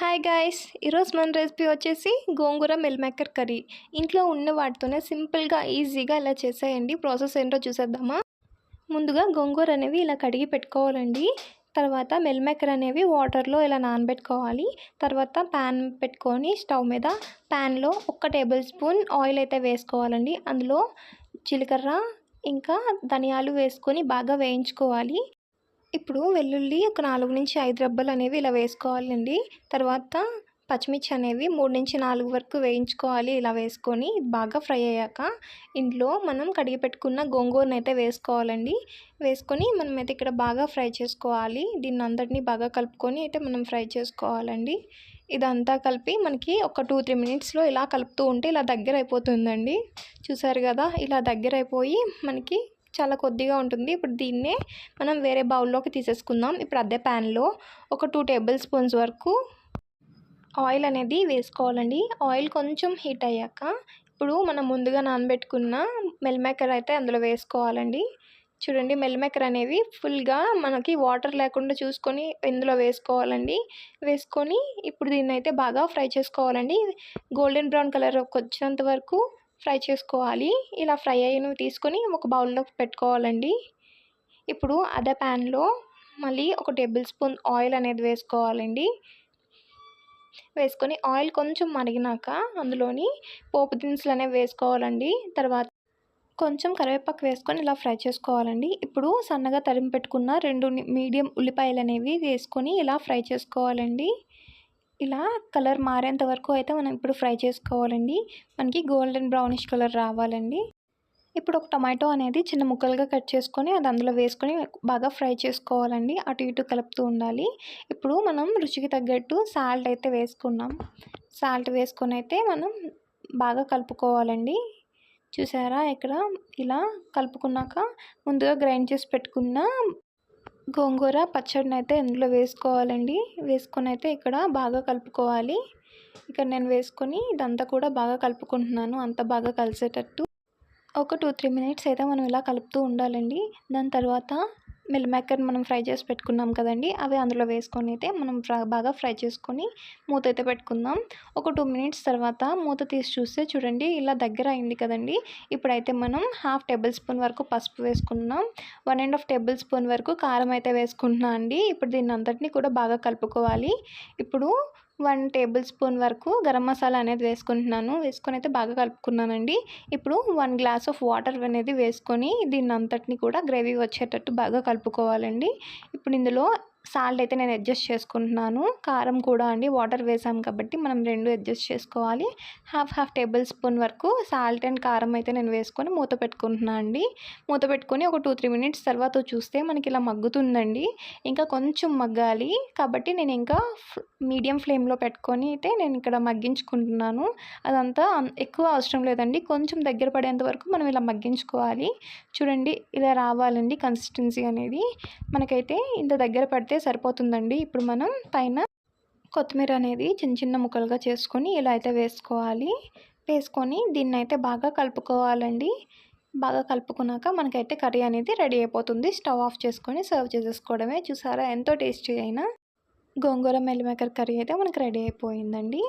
Hi guys ఈరోజు మన recipe వచ్చేసి గోంగూర మిల్ మేకర్ కర్రీ. ఇంట్లో ఉన్న వాటితోనే సింపుల్గా ఈజీగా ఇలా చేసేయండి. ప్రాసెస్ ఏంటో చూసేద్దామా? ముందుగా గోంగూర అనేవి ఇలా కడిగి పెట్టుకోవాలండి. తర్వాత మిల్ మేకర్ అనేవి వాటర్లో ఇలా నానబెట్టుకోవాలి. తర్వాత ప్యాన్ పెట్టుకొని స్టవ్ మీద ప్యాన్లో ఒక టేబుల్ స్పూన్ ఆయిల్ అయితే వేసుకోవాలండి. అందులో జీలకర్ర ఇంకా ధనియాలు వేసుకొని బాగా వేయించుకోవాలి. ఇప్పుడు వెల్లుల్లి ఒక నాలుగు నుంచి ఐదు రబ్బలు అనేవి ఇలా వేసుకోవాలండి. తర్వాత పచ్చిమిర్చి అనేవి మూడు నుంచి నాలుగు వరకు వేయించుకోవాలి. ఇలా వేసుకొని బాగా ఫ్రై అయ్యాక ఇంట్లో మనం కడిగి పెట్టుకున్న గోంగూరను అయితే వేసుకోవాలండి. వేసుకొని మనం అయితే ఇక్కడ బాగా ఫ్రై చేసుకోవాలి. దీన్ని అంతటినీ బాగా కలుపుకొని అయితే మనం ఫ్రై చేసుకోవాలండి. ఇదంతా కలిపి మనకి ఒక టూ త్రీ మినిట్స్లో ఇలా కలుపుతూ ఉంటే ఇలా దగ్గర అయిపోతుందండి చూసారు కదా ఇలా దగ్గర అయిపోయి మనకి చాలా కొద్దిగా ఉంటుంది. ఇప్పుడు దీన్నే మనం వేరే బౌల్లోకి తీసేసుకుందాం. ఇప్పుడు అదే ప్యాన్లో ఒక టూ టేబుల్ స్పూన్స్ వరకు ఆయిల్ అనేది వేసుకోవాలండి. ఆయిల్ కొంచెం హీట్ అయ్యాక ఇప్పుడు మనం ముందుగా నానబెట్టుకున్న మెల్ మేకర్ అయితే అందులో వేసుకోవాలండి. చూడండి మెల్ మేకర్ అనేవి ఫుల్గా మనకి వాటర్ లేకుండా చూసుకొని ఇందులో వేసుకోవాలండి. వేసుకొని ఇప్పుడు దీన్ని అయితే బాగా ఫ్రై చేసుకోవాలండి. గోల్డెన్ బ్రౌన్ కలర్ వచ్చేంత వరకు ఫ్రై చేసుకోవాలి. ఇలా ఫ్రై అయినవి తీసుకొని ఒక బౌల్లో పెట్టుకోవాలండి. ఇప్పుడు అదే ప్యాన్లో మళ్ళీ ఒక టేబుల్ స్పూన్ ఆయిల్ అనేది వేసుకోవాలండి. వేసుకొని ఆయిల్ కొంచెం మరిగినాక అందులోని పోపు దినుసులు అనేవి వేసుకోవాలండి. తర్వాత కొంచెం కరివేపాకు వేసుకొని ఇలా ఫ్రై చేసుకోవాలండి. ఇప్పుడు సన్నగా తరిమి పెట్టుకున్న రెండు మీడియం ఉల్లిపాయలు అనేవి వేసుకొని ఇలా ఫ్రై చేసుకోవాలండి. ఇలా కలర్ మారేంత వరకు అయితే మనం ఇప్పుడు ఫ్రై చేసుకోవాలండి. మనకి గోల్డెన్ బ్రౌనిష్ కలర్ రావాలండి. ఇప్పుడు ఒక టమాటో అనేది చిన్న ముక్కలుగా కట్ చేసుకొని అది అందులో వేసుకొని బాగా ఫ్రై చేసుకోవాలండి. అటు ఇటు కలుపుతూ ఉండాలి. ఇప్పుడు మనం రుచికి తగ్గట్టు సాల్ట్ అయితే వేసుకున్నాం. సాల్ట్ వేసుకొని అయితే మనం బాగా కలుపుకోవాలండి. చూసారా? ఇక్కడ ఇలా కలుపుకున్నాక ముందుగా గ్రైండ్ చేసి పెట్టుకున్న గోంగూర పచ్చడిని అయితే ఇందులో వేసుకోవాలండి. వేసుకొని అయితే ఇక్కడ బాగా కలుపుకోవాలి. ఇక్కడ నేను వేసుకొని ఇదంతా కూడా బాగా కలుపుకుంటున్నాను. అంత బాగా కలిసేటట్టు. ఒక టూ త్రీ మినిట్స్ అయితే మనం ఇలా కలుపుతూ ఉండాలండి. దాని తర్వాత మిల్మేకర్ మనం ఫ్రై చేసి పెట్టుకున్నాం కదండి అవి అందులో వేసుకొని అయితే మనం బాగా ఫ్రై చేసుకొని మూత అయితే పెట్టుకుందాం. ఒక టూ మినిట్స్ తర్వాత మూత తీసి చూస్తే చూడండి ఇలా దగ్గర అయింది కదండి. ఇప్పుడైతే మనం హాఫ్ టేబుల్ స్పూన్ వరకు పసుపు వేసుకున్నాం. One and half table spoon వరకు కారం అయితే వేసుకుంటున్నాం అండి. ఇప్పుడు దీన్ని అంతటినీ కూడా బాగా కలుపుకోవాలి. ఇప్పుడు వన్ టేబుల్ స్పూన్ వరకు గరం మసాలా అనేది వేసుకుంటున్నాను. వేసుకొని అయితే బాగా కలుపుకున్నానండి. ఇప్పుడు వన్ గ్లాస్ ఆఫ్ వాటర్ అనేది వేసుకొని దీన్ని అంతటిని కూడా గ్రేవీ వచ్చేటట్టు బాగా కలుపుకోవాలండి. ఇప్పుడు ఇందులో సాల్ట్ అయితే నేను అడ్జస్ట్ చేసుకుంటున్నాను. కారం కూడా అండి వాటర్ వేసాం కాబట్టి మనం రెండు అడ్జస్ట్ చేసుకోవాలి. హాఫ్ హాఫ్ టేబుల్ స్పూన్ వరకు సాల్ట్ అండ్ కారం అయితే నేను వేసుకొని మూత పెట్టుకుంటున్నాను అండి. మూత పెట్టుకొని ఒక టూ త్రీ మినిట్స్ తర్వాత చూస్తే మనకి ఇలా మగ్గుతుందండి. ఇంకా కొంచెం మగ్గాలి కాబట్టి నేను ఇంకా మీడియం ఫ్లేమ్లో పెట్టుకొని అయితే నేను ఇక్కడ మగ్గించుకుంటున్నాను. అదంతా ఎక్కువ అవసరం లేదండి. కొంచెం దగ్గర పడేంత వరకు మనం ఇలా మగ్గించుకోవాలి. చూడండి ఇలా రావాలండి కన్సిస్టెన్సీ అనేది. మనకైతే ఇంత దగ్గర పడితే అయితే సరిపోతుందండి. ఇప్పుడు మనం పైన కొత్తిమీర అనేది చిన్న చిన్న ముక్కలుగా చేసుకొని ఇలా అయితే వేసుకోవాలి. వేసుకొని దీన్ని అయితే బాగా కలుపుకోవాలండి. బాగా కలుపుకున్నాక మనకైతే కర్రీ అనేది రెడీ అయిపోతుంది. స్టవ్ ఆఫ్ చేసుకొని సర్వ్ చేసేసుకోవడమే. చూసారా? ఎంతో టేస్టీ అయినా గోంగూర మెల్లిమేకర్ కర్రీ అయితే మనకు రెడీ అయిపోయిందండి.